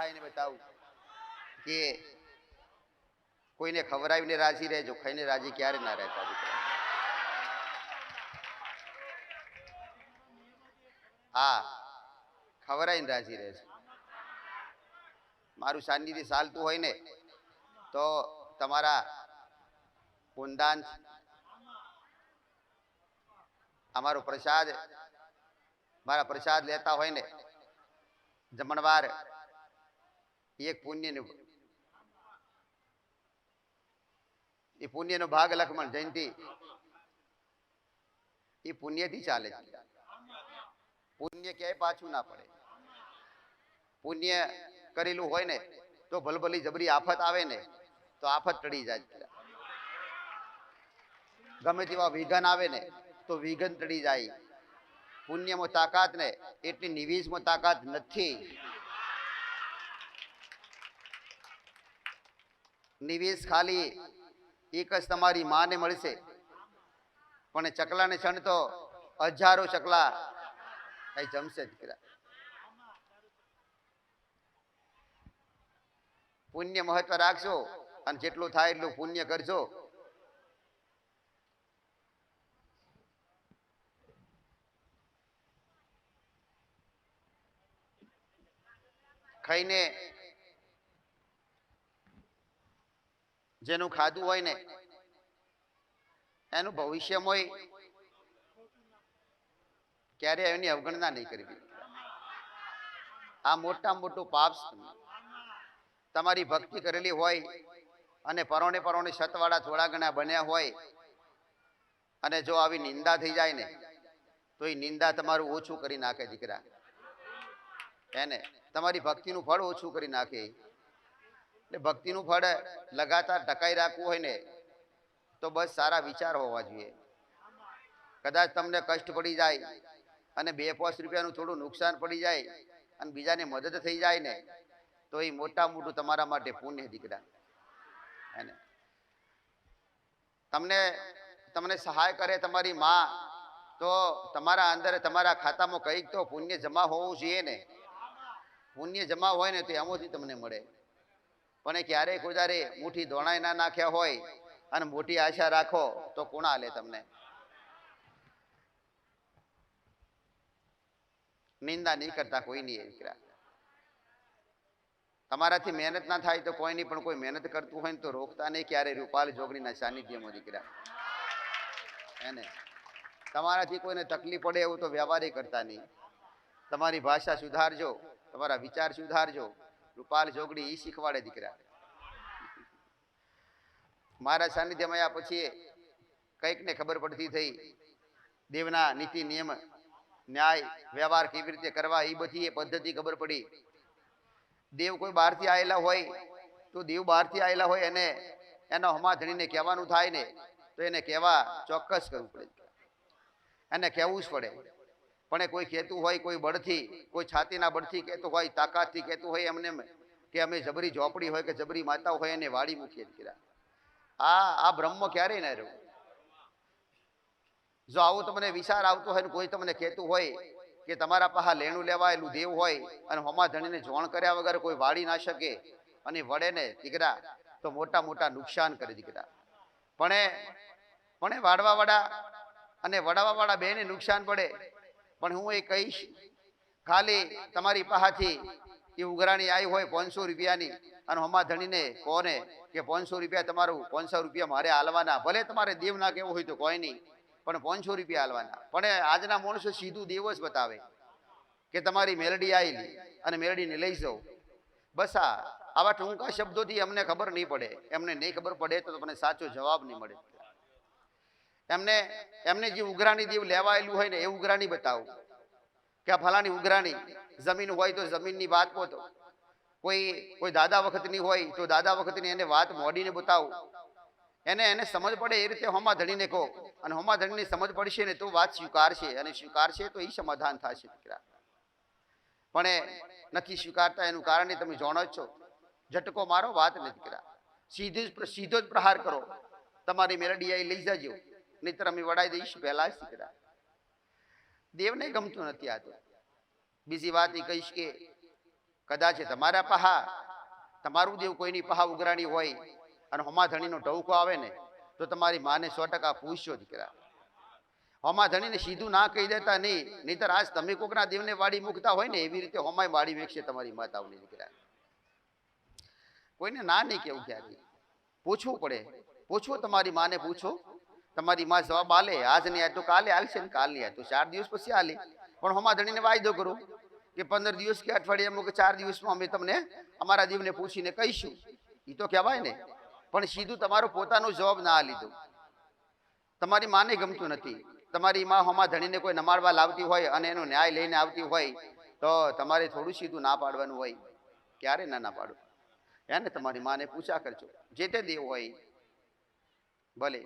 થાય એને બતાવું કે કોઈને ખવરાવીને રાજી રહેજો, ખાઈને રાજી ક્યારે ના રહેતા હા ખવરાઈને રાજી રહેજો. મારું સાનિધ્ય ચાલતું હોય ને, તો તમારા કુંદાન અમારો પ્રસાદ, મારા પ્રસાદ લેતા હોય ને, જમણવાર એક પુણ્યનું એ પુણ્યનો ભાગ લખમણ જયંતિ એ પુણ્યથી ચાલે છે. પુણ્ય ક્યાંય પાછું ના પડે. પુણ્ય કરેલું હોય ને તો ભલભલી જબરી આફત આવે ને તો આફત ટળી જાય ગમે તેવા વિઘન આવે ને તો વિઘન ટળી જાય. પુણ્યમાં તાકાત ને, એટલી નિવેશમાં તાકાત નથી. નિવેશ ખાલી એક જ તમારી માને મળશે. પણ ચકલાને છણતો હજારો ચકલા જમશે દીકરા પુણ્ય મહત્વ રાખશો અને જેટલું થાય એટલું પુણ્ય કરજો. ખાઈને જેનું ખાધું હોય ને, એનું ભવિષ્યમય ક્યારે એની અવગણના નહીં કરવી. આ મોટા મોટું પાપ તમારી ભક્તિ કરેલી હોય અને પરોણે પરોણે સતવાળા થોડા ઘણા બન્યા હોય અને જો આવી નિંદા થઈ જાય ને, તો એ નિંદા તમારું ઓછું કરી નાખે દીકરા. એને તમારી ભક્તિનું ફળ ઓછું કરી નાખે. એટલે ભક્તિનું ફળ લગાતાર ટકાઈ રાખવું હોય ને, તો બસ સારા વિચાર હોવા જોઈએ. કદાચ તમને કષ્ટ પડી જાય અને બે પાંચ રૂપિયાનું થોડું નુકસાન પડી જાય અને બીજાને મદદ થઈ જાય ને, તો એ મોટા મોટું તમારા માટે પુણ્ય દીકરા. એને તમને તમને સહાય કરે તમારી માં, તો તમારા અંદર તમારા ખાતામાં કંઈક તો પુણ્ય જમા હોવું જોઈએ ને. પુણ્ય જમા હોય ને તો એમાંથી તમને મળે. પણ ક્યારેય ગુજારે મુઠ્ઠી ધોણાઈ ના નાખ્યા હોય અને મોટી આશા રાખો તો કોણ આલે તમને? નિંદા નહીં કરતા કોઈ નહીં દીકરા. તમારાથી મહેનત ના થાય તો કોઈ નહીં, પણ કોઈ મહેનત કરતું હોય ને તો રોકતા નહીં ક્યારે રૂપાલ જોગણીના સાનિધ્યમાં દીકરા. એને તમારાથી કોઈને તકલીફ પડે એવું તો વ્યવહારે કરતા નહીં. તમારી ભાષા સુધારજો, તમારા વિચાર સુધારજો રૂપાલ જોગડી એ શીખવાડે દીકરા. મારા સાનિધ્યમાં આવ્યા પછી કંઈક ને ખબર પડતી થઈ. દેવના નીતિ, નિયમ, ન્યાય, વ્યવહાર કેવી રીતે કરવા એ બધી એ પદ્ધતિ ખબર પડી. દેવ કોઈ બહારથી આવેલા હોય, તો દેવ બહારથી આવેલા હોય એને એનો હમાધણીને કહેવાનું થાય ને, તો એને કહેવા ચોક્કસ કરવું પડે. એને કહેવું જ પડે. પણ એ કોઈ કહેતું હોય, કોઈ બળથી, કોઈ છાતીના બળથી કહેતું હોય, તાકાતથી કહેતું હોય, એમને કે અમે જબરી ઝોપડી હોય કે જબરી માતા હોય, એને વાળી મૂકીએ કીધા આ આ બ્રહ્મ ક્યારેય ના રહ્યું? જો આવું તમને વિચાર આવતો હોય ને કોઈ તમને કહેતું હોય કે તમારા પાહા લેણું લેવાયેલું દેવ હોય અને હોમા ધણીને જોણ કર્યા વગર કોઈ વાળી ના શકે અને વડે ને દીકરા, તો મોટા મોટા નુકસાન કરે દીકરા. પણ એ પણ એ વાડવા વાળા અને વડાવા વાળા બેને નુકસાન પડે. પણ હું એ કહીશ, ખાલી તમારી પાસેથી એ ઉઘરાણી આવી હોય પાંચસો રૂપિયાની અને હમા ધણીને કોને કે પાંચસો રૂપિયા તમારું પાંચસો રૂપિયા મારે હાલવાના ભલે તમારે દેવ ના કેવું હોય તો કોઈ નહીં, પણ પાંચસો રૂપિયા હાલવાના પણ આજના માણસો સીધું દેવ જ બતાવે કે તમારી મેલડી આવેલી અને મેલડીને લઈ જાઓ. બસ આ, આવા ટૂંકા શબ્દોથી અમને ખબર નહીં પડે. એમને નહીં ખબર પડે તો તમને સાચો જવાબ નહીં મળે. એમને એમને જે ઉઘરાણી દેવ લેવાયેલું હોય ને એ ઉઘરાણી બતાવો. કે આ ફલાની ઉઘરાણી, જમીન હોય તો જમીનની વાત પોતો. કોઈ કોઈ દાદા વખતની હોય તો દાદા વખતની એને વાત મોડીને બતાવો. એને એને સમજ પડે એ રીતે હોમા ધણીને કહો. અને હોમા ધણીને સમજ પડશે ને તો વાત સ્વીકારશે. અને સ્વીકારશે તો એ સમાધાન થશે, દીકરા. પણ એ નથી સ્વીકારતા એનું કારણે તમે જાણો જ છો. ઝટકો મારો વાત નથી દીકરા. સીધી સીધો જ પ્રહાર કરો. તમારી મેલડી લઈ જજો. નહીતર અમે વડાઈ દઈશ પહેલા દીકરા દેવને ગમતું નથી આ તો. બીજી વાત એ કહીશ કે કદાચ તમારા પહા, તમારું દેવ કોઈની પહા ઉઘરાણી હોય અને હોમાધણીનો ટવકો આવે ને, તો તમારી માને સો ટકા પૂછજો દીકરા. હોમાધણીને સીધું ના કહી દેતા નહીં, નહીતર આજ તમે કોકના દેવને વાડી મૂકતા હોય ને, એવી રીતે હોમાય વાડી વેચશે તમારી માતાઓની દીકરા. કોઈને ના નહીં કેવું ક્યાંથી? પૂછવું પડે. પૂછવું તમારી માને પૂછો. તમારી માં જવાબ આલે. આજ નહીં આ તો કાલે આવશે ને કાલ નહીં આ ચાર દિવસ પછી આલે. પણ હોમાધણીને વાયદો કરો કે પંદર દિવસ કે અઠવાડિયામાં કે ચાર દિવસમાં અમે તમને અમારા જીવને પૂછીને કહીશું. એ તો કહેવાય ને. પણ સીધું તમારો પોતાનો જવાબ ના લીધો તમારી માને ગમતું નથી. તમારી માં હોમા ધણીને કોઈ નમાડવા લાવતી હોય અને એનો ન્યાય લઈને આવતી હોય તો તમારે થોડું સીધું ના પાડવાનું હોય. ક્યારે ના ના પાડો? એને તમારી માને પૂછા કરજો. જે તે દેવ હોય. ભલે.